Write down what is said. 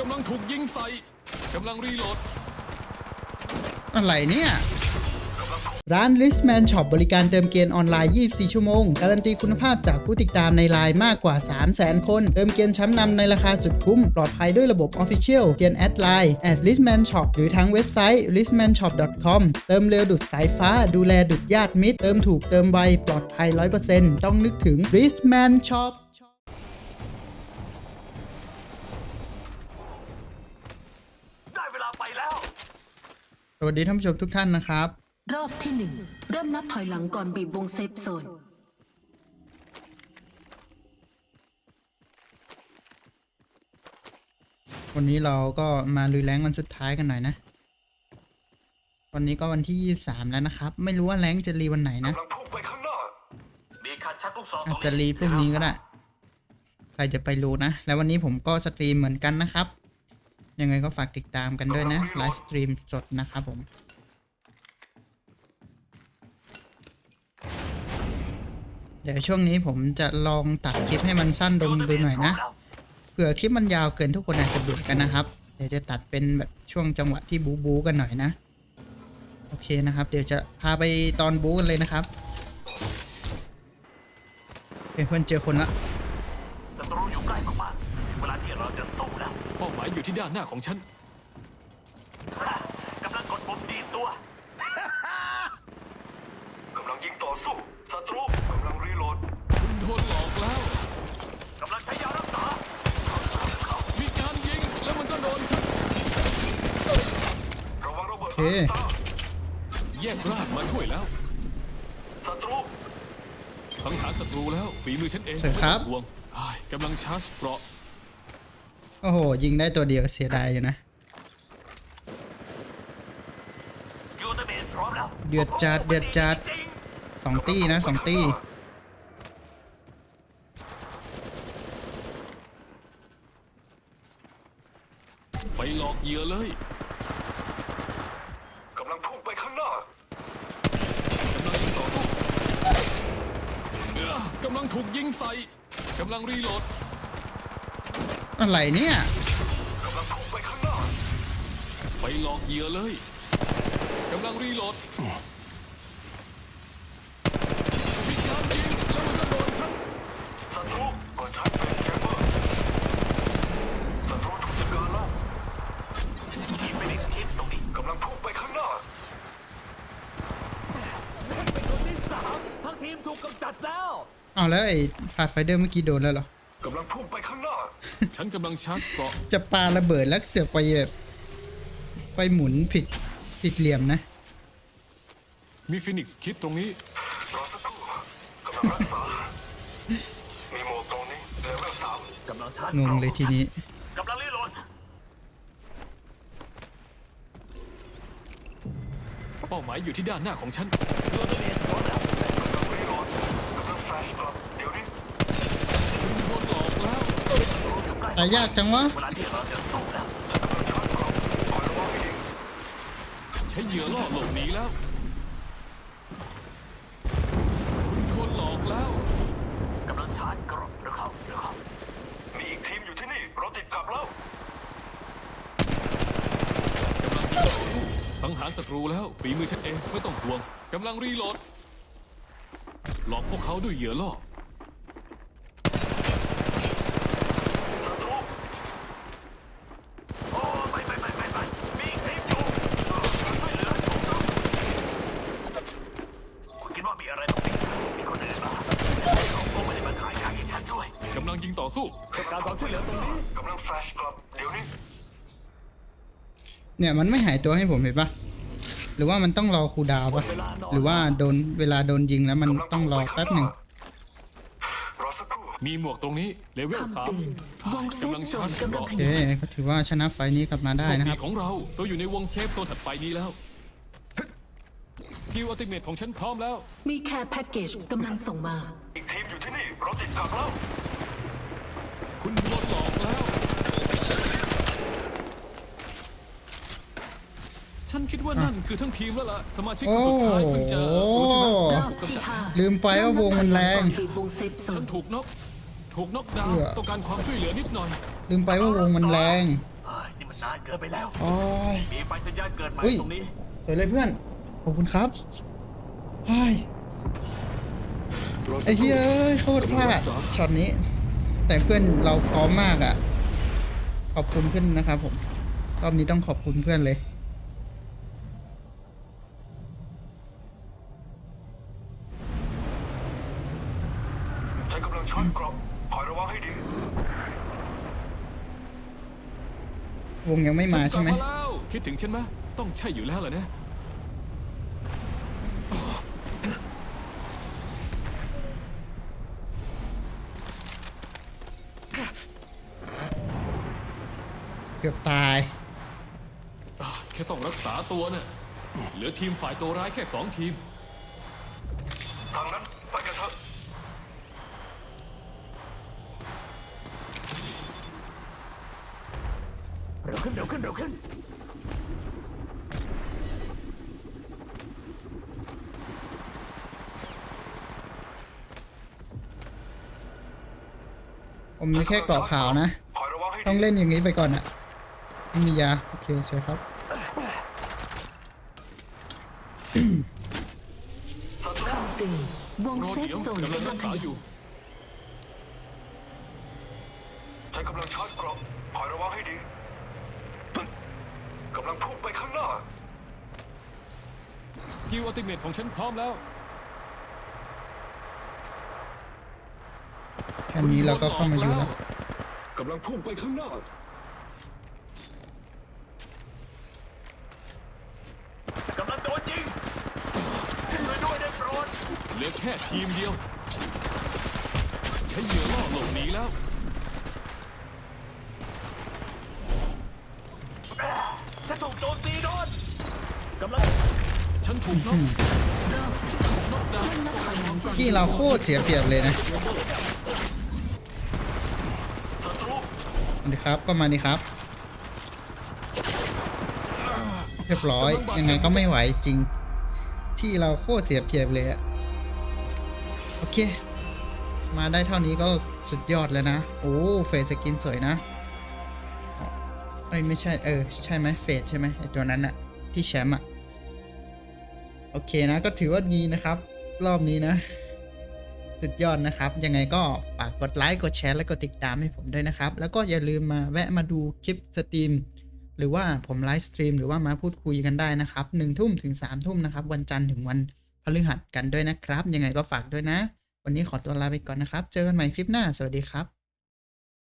กำลังถูกยิงใส่กำลังรีโหลด อะไรเนี่ย ร้าน Listman Shop บริการเติมเกมออนไลน์ 24 ชั่วโมง การันตีคุณภาพจากผู้ติดตามในไลน์มากกว่า 300,000 คน เติมเกมชั้นนำในราคาสุดคุ้ม ปลอดภัยด้วยระบบ Official เกียนแอดไลน์ at listman shop หรือทั้งเว็บไซต์ listmanshop.com เติมเร็วดุดสายฟ้า ดูแลดุดญาติมิตร เติมถูกเติมไวปลอดภัย 100%ต้องนึกถึง Listman Shop ได้เวลาไปแล้ว สวัสดีท่านผู้ชมทุกท่านนะครับ รอบที่หนึ่งเริ่มนับถอยหลังก่อนบีบวงเซฟโซน วันนี้เราก็มาลุยแรงวันสุดท้ายกันหน่อยนะ วันนี้ก็วันที่ 23 แล้วนะครับ ไม่รู้ว่าแรงจะรีวันไหนนะ กำลังพุ่งไปข้างหน้า มีคันชักลูกซองตรอาจงจะรีพรุ่งนี้ก็ได้ ใครจะไปรู้นะ แล้ววันนี้ผมก็สตรีมเหมือนกันนะครับ ยังไงก็ฝากติดตามกันด้วยนะไลฟ์สตรีมสดนะครับผมเดี๋ยวช่วงนี้ผมจะลองตัดคลิปให้มันสั้นลงดูหน่อยนะเผื่อคลิปมันยาวเกินทุกคนอาจจะเบื่อกันนะครับ เดี๋ยวจะตัดเป็นแบบช่วงจังหวะที่บูบูกันหน่อยนะ โอเคนะครับ เดี๋ยวจะพาไปตอนบูกันเลยนะครับเฮ้ยเพื่อนเจอคนละศัตรูอยู่ใกล้มาก เป้าหมายอยู่ที่ด้านหน้าของฉัน กำลังกดปุ่มดีดตัว กำลังยิงต่อสู้ศัตรูกำลังรีโหลดคุณโดนหลอกแล้ว กำลังใช้ยารักษา มีการยิงแล้วมันก็โดนฉัน ระวังระเบิดโอเคตาแยกร่างมาช่วยแล้ว ศัตรูสังหารศัตรูแล้วฝีมือฉันเองสวัสดีครับ ไม่ต้องห่วงอ้ายกำลังชาร์จเกราะ โอ้โห ยิงได้ตัวเดียวเสียดายอยู่นะสกิลเตอร์เมนพร้อมแล้วเดือดจัดเดือดจัดจริงสองตี้นะสองตี้ไปหลอกเหยื่อเลยกำลังพุ่งไปข้างหน้ากำลังยิงต่อสู้เอ้อกำลังถูกยิงใส่กำลังรีโหลด อะไรเนี่ยกำลังพุ่งไปข้างหน้าไปหลอกเหยื่อเลยกำลังรีโหลดมีการยิงแล้วมันก็โดนฉันศัตรูเปิดชัดเป็นแคมเบอร์ศัตรูถูกจัดการแล้วทีมเฟนิกซ์คิดตรงนี้กำลังพุ่งไปข้างหน้าเป็นคนที่สามทั้งทีมถูกกำจัดแล้วเอาแล้วไอ้พาไฟเดอร์เมื่อกี้โดนแล้วเหรอ กำลังพุ่งไปข้างหน้า ฉันกำลังชาร์จเกราะจะปาระเบิดแล้วเสือกไปแบบไปหมุนผิดผิดเหลี่ยมนะ มีฟินิกซ์คิดตรงนี้ รอสักครู่กำลังรักษา มีโมตรงนี้เลเวลสามกำลังชาร์จงงเลยทีนี้ กำลังรีโหลดเป้าหมายอยู่ที่ด้านหน้าของฉันโดนเลับคอยระวังให้ดีใช้เหยื่อล่อหลบหนีแล้วคุณโดนหลอกแล้ว กำลังชาร์จกรอบเร็วเข้าเร็วเข้ามีอีกทีมอยู่ที่นี่เราติดกลับแล้วกำลังยิงต่อสู้สังหารศัตรูแล้วฝีมือฉันเองไม่ต้องห่วงกำลังรีโหลด หลอกพวกเขาด้วยเหยื่อล่อ ศัตรูโอ้ไปไปไปไปไปมีอีกทีมอยู่ช่วยเหลือคุณคิดว่ามีอะไรตรงนี้มีคนอื่นมาเขาคงไม่ได้มาขายยาให้ฉันด้วย กำลังยิง ต่อสู้การความช่วยเหลือตรงนี้กำลังแฟลชกลับเดี๋ยวนี้เนี่ยมันไม่หายตัวให้ผมเห็นปะหรือว่ามันต้องรอคูลดาวน์ปะหรือว่าโดนเวลาโดนยิงแล้วมันต้องรอแป๊บหนึ่งรอสักครู่มีหมวกตรงนี้เลเวลคำสามเตือนวงเซฟกำลังโซชาร์นจกำเกลังราะขโอเคยายก็ถือว่าชนะไฟล์นี้กลับมาได้นะครับโชดีของเราเราอยู่ในวงเซฟโซนถัดไปนี้แล้วสกิลอัลติเมทของฉันพร้อมแล้ว มีแค่แพ็กเกจกำลังส่งมา อีกทีมอยู่ที่นี่เราติดกลับแล้ว คุณโดนหลอกแล้ว ฉันคิดว่านั่นคือทั้งทีมแล้วล่ะ สมาชิกคนสุดท้ายเพิ่งจะรู้ใช่ไหมรว่าอบถูกที่กำจัดห้าลืมไปว่าวงมันแรงเริ่นับถอยหลังก่อนบีบวงเซฟโซฉันนถูกน็อกถูกน็อกดาวน์เอื้อ ต้องการความช่วยเหลือนิดหน่อย ลืมไปว่าวงมันแรงเฮ้ยนี่มันนานเกินไปแล้วโอ้ยมีไฟสัญญาณเกิดใหม่เฮ้ย ตรงนี้ สวยเลยเพื่อน ขอบคุณครับไอ้ยไอ้เฮ้ยเอ้ยโคตรพลาดช็อตนี้ แต่เพื่อนเราพร้อมมากอะ ขอบคุณเพื่อนนะครับผม รอบนี้ต้องขอบคุณเพื่อนเลยฉันกำลังชาร์จกรอบคอยระวังให้ดีวงยังไม่มาใช่ไหมกลับแล้วคิดถึงฉันไหมต้องใช่อยู่แล้วเหรอเนี่ย เกือบตายอะแค่ต้องรักษาตัวน่ะเหลือทีมฝ่ายตัวร้ายแค่สองทีม ทางนั้นไปกันเถอะเร็วขึ้นเร็วขึ้นเร็วขึ้น ผมมีแค่เกราะขาวนะคอยระวังให้ต้องดีเล่นอย่างนี้ไปก่อนอะ ไม่มียา โอเคใช่ครับ คำเตือนวงรอเซฟเดี๋ยวโซนกำลังกำลัรังกขษายับอยู่ฉันกำลังชาร์จกรอบคอยระวังให้ดีกำลังพุ่งไปข้างหน้า สกิลอัลติเมทของฉันพร้อมแล้วแค่นี้เราก็เข้ามาอยู่แล้วกำลังพุ่งไปข้างหน้า กำลังโดนยิงช่วยด้วยได้โปรด เหลือแค่ทีมเดียว ใช้เหยื่อล่อหลบหนีแล้ว ฉันถูกโจมตีโดนกำลังฉันถูกน็อกน็อกดาวน์เส้นนับถอยหลังก่อนที่เราโคตรเสียเปรียบเลยนะศัตรูมาดีครับก็มาดีครับ เรียบร้อยยังไงก็ไม่ไหวจริง ที่เราโคตรเสียเปรียบเลยอะ โอเค มาได้เท่านี้ก็สุดยอดแล้วนะ โอ้เฟสสกินสวยนะเอ้ยไม่ใช่เออ ใช่ไหมเฟสใช่ไหมไอตัวนั้นอะที่แชมป์อะโอเคนะก็ถือว่าดีนะครับ รอบนี้นะ สุดยอดนะครับ ยังไงก็ฝากกดไลค์กดแชร์และกดติดตามให้ผมด้วยนะครับ แล้วก็อย่าลืมมาแวะมาดูคลิปสตรีมหรือว่าผมไลฟ์สตรีมหรือว่ามาพูดคุยกันได้นะครับหนึ่งทุ่มถึงสามทุ่มนะครับ วันจันทร์ถึงวัน พฤหัสกันด้วยนะครับ ยังไงก็ฝากด้วยนะ วันนี้ขอตัวลาไปก่อนนะครับ เจอกันใหม่คลิปหน้า สวัสดีครับ